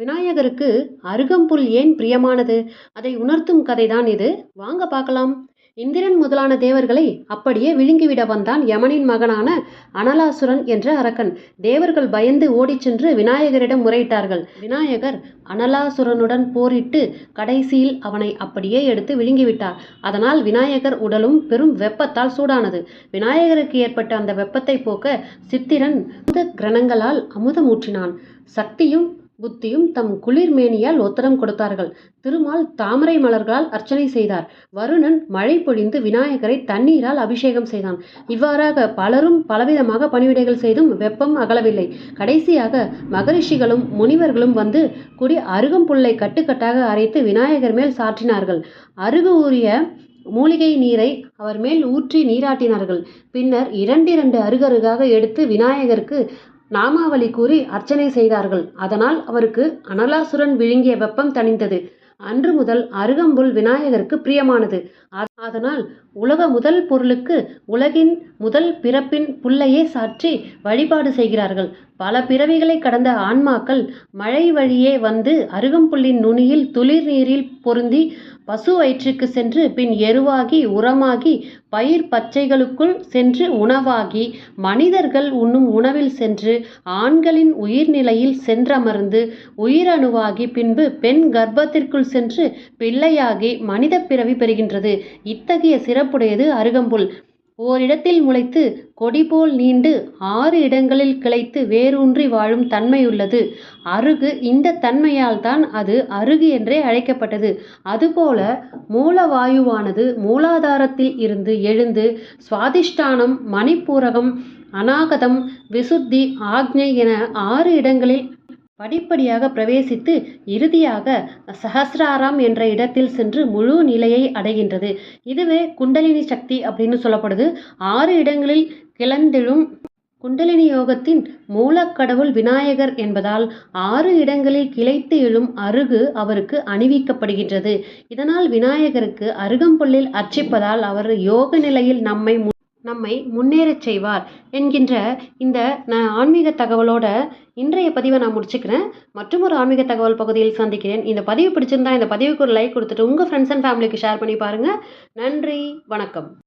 விநாயகருக்கு அருகம்புல் ஏன் பிரியமானது? அதை உணர்த்தும் கதைதான் இது. வாங்க பார்க்கலாம். இந்திரன் முதலான தேவர்களை அப்படியே விழுங்கிவிட வந்தான் யமனின் மகனான அனலாசுரன் என்ற அரக்கன். தேவர்கள் பயந்து ஓடிச் சென்று விநாயகரிடம் முறையிட்டார்கள். விநாயகர் அனலாசுரனுடன் போரிட்டு கடைசியில் அவனை அப்படியே எடுத்து விழுங்கிவிட்டார். அதனால் விநாயகர் உடலும் பெரும் வெப்பத்தால் சூடானது. விநாயகருக்கு ஏற்பட்ட அந்த வெப்பத்தை போக்க சித்திரன் அமுத கிரணங்களால் அமுதமூற்றினான். சக்தியும் புத்தியும் தம் குளிர்மேனியால் உத்தரம் ஒத்தடம் கொடுத்தார்கள். திருமால் தாமரை மலர்களால் அர்ச்சனை செய்தார். வருணன் மழை பொழிந்து விநாயகரை தண்ணீரால் அபிஷேகம் செய்தான். இவ்வாறாக பலரும் பலவிதமாக பணிவிடைகள் செய்தும் வெப்பம் அகலவில்லை. கடைசியாக மகரிஷிகளும் முனிவர்களும் வந்து குடி அருகம்புல்லை கட்டுக்கட்டாக அரைத்து விநாயகர் மேல் சாற்றினார்கள். அருகு ஊறிய மூலிகை நீரை அவர் மேல் ஊற்றி நீராட்டினார்கள். பின்னர் இரண்டிரண்டு அருகருகாக எடுத்து விநாயகருக்கு நாமாவளி கூறி அர்ச்சனை செய்தார்கள். அதனால் அவருக்கு அனலாசுரன் விழுங்கிய வெப்பம் தணிந்தது. அன்று முதல் அருகம்புல் விநாயகருக்கு பிரியமானது. அதனால் உலக முதல் பொருளுக்கு உலகின் முதல் பிறப்பின் புல்லையே சாற்றி வழிபாடு செய்கிறார்கள். பல பிறவிகளை கடந்த ஆன்மாக்கள் மழை வழியே வந்து அருகம்புல்லின் நுனியில் துளிர் நீரில் பொருந்தி பசு வயிற்றுக்கு சென்று பின் எருவாகி உரமாகி பயிர் பச்சைகளுக்குள் சென்று உணவாகி மனிதர்கள் உண்ணும் உணவில் சென்று ஆண்களின் உயிர்நிலையில் சென்றமர்ந்து உயிரணுவாகி பின்பு பெண் கர்ப்பத்திற்குள் சென்று பிள்ளையாகி மனித பிறவி பெறுகின்றது. இத்தகைய சிறப்புடையது அருகம்புல். ஓரிடத்தில் முளைத்து கொடிபோல் நீண்டு ஆறு இடங்களில் கிளைத்து வேரூன்றி வாழும் தன்மையுள்ளது. அருகு இந்த தன்மையால் தான் அது அருகு என்றே அழைக்கப்பட்டது. அதுபோல மூலவாயுவானது மூலாதாரத்தில் இருந்து எழுந்து சுவாதிஷ்டானம் மணிப்பூரகம் அநாகதம் விசுத்தி ஆக்ஞை என ஆறு இடங்களில் படிப்படியாக பிரவேசித்து இறுதியாக சஹசிராராம் என்ற இடத்தில் சென்று முழு நிலையை அடைகின்றது. இதுவே குண்டலினி சக்தி அப்படின்னு சொல்லப்படுது. ஆறு இடங்களில் கிளந்தெழும் குண்டலினி யோகத்தின் மூலக்கடவுள் விநாயகர் என்பதால் ஆறு இடங்களில் கிளைத்து எழும் அருகு அவருக்கு அணிவிக்கப்படுகின்றது. இதனால் விநாயகருக்கு அருகம்புல்லில் அர்ச்சிப்பதால் அவர் யோக நிலையில் நம்மை நம்மை முன்னேறச் செய்வார் என்கின்ற இந்த நான் ஆன்மீக தகவலோட இன்றைய பதிவை நான் முடிச்சுக்கிறேன். மற்றும் ஒரு ஆன்மீக தகவல் பகுதியில் சந்திக்கிறேன். இந்த பதிவு பிடிச்சிருந்தா இந்த பதிவுக்கு ஒரு லைக் கொடுத்துட்டு உங்கள் ஃப்ரெண்ட்ஸ் அண்ட் ஃபேமிலிக்கு ஷேர் பண்ணி பாருங்கள் நன்றி வணக்கம்.